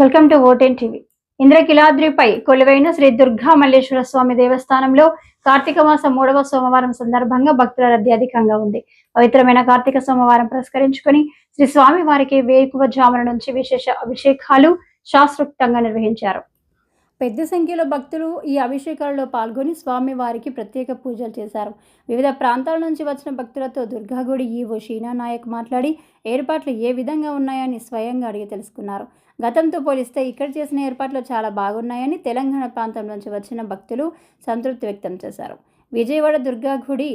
Welcome to ఓటెన్ TV. ఇంద్రకిలాద్రిపై కొలువైన శ్రీ దుర్గా మల్లేశ్వర స్వామి దేవస్థానంలో కార్తీక మాసం మూడవ సోమవారం సందర్భంగా భక్తుల రద్దీ అధికంగా ఉంది. పవిత్రమైన కార్తీక సోమవారం పురస్కరించుకొని శ్రీ స్వామి వారికి వేకువ జాముల నుంచి విశేష అభిషేకాలు శాస్త్రోక్తంగా నిర్వహించారు. పెద్ద సంఖ్యలో భక్తులు ఈ అభిషేకాలలో పాల్గొని స్వామి వారికి ప్రత్యేక పూజలు చేశారు. వివిధ ప్రాంతాల నుంచి వచ్చిన భక్తులతో దుర్గాగుడి ఈవో షీనా నాయక్ మాట్లాడి ఏర్పాట్లు ఏ విధంగా ఉన్నాయని స్వయంగా అడిగి తెలుసుకున్నారు. గతంతో పోలిస్తే ఇక్కడ చేసిన ఏర్పాట్లు చాలా బాగున్నాయని తెలంగాణ ప్రాంతం నుంచి వచ్చిన భక్తులు సంతృప్తి వ్యక్తం చేశారు. విజయవాడ దుర్గాగుడి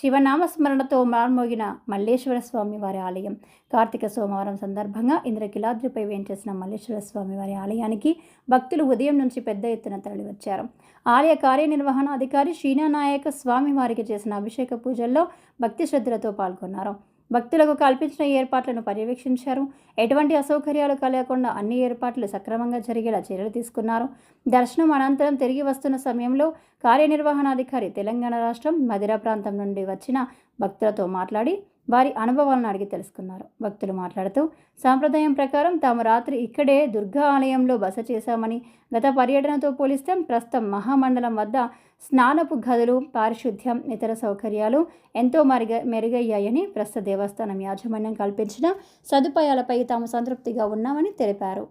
శివనామస్మరణతో మార్మోగిన మల్లేశ్వర స్వామి వారి ఆలయం. కార్తీక సోమవారం సందర్భంగా ఇంద్రకిలాద్రిపై వేంచేసిన మల్లేశ్వర స్వామి వారి ఆలయానికి భక్తులు ఉదయం నుంచి పెద్ద ఎత్తున తరలివచ్చారు. ఆలయ కార్యనిర్వహణ అధికారి శ్రీనానాయక స్వామి వారికి చేసిన అభిషేక పూజల్లో భక్తి శ్రద్ధలతో పాల్గొన్నారు. భక్తులకు కల్పించిన ఏర్పాట్లను పర్యవేక్షించారు. ఎటువంటి అసౌకర్యాలు కలగకుండా అన్ని ఏర్పాట్లు సక్రమంగా జరిగేలా చర్యలు తీసుకున్నారు. దర్శనం అనంతరం తిరిగి వస్తున్న సమయంలో కార్యనిర్వహణాధికారి తెలంగాణ రాష్ట్రం మదిర ప్రాంతం నుండి వచ్చిన భక్తులతో మాట్లాడి వారి అనుభవాలను అడిగి తెలుసుకున్నారు. భక్తులు మాట్లాడుతూ సాంప్రదాయం ప్రకారం తాము రాత్రి ఇక్కడే దుర్గా ఆలయంలో బస చేశామని గత పర్యటనతో పోలిస్తే ప్రస్తుతం మహామండలం వద్ద స్నానపు గదులు పారిశుద్ధ్యం ఇతర సౌకర్యాలు ఎంతో మరుగ మెరుగయ్యాయని ప్రస్తుత దేవస్థానం యాజమాన్యం కల్పించిన సదుపాయాలపై తాము సంతృప్తిగా ఉన్నామని తెలిపారు.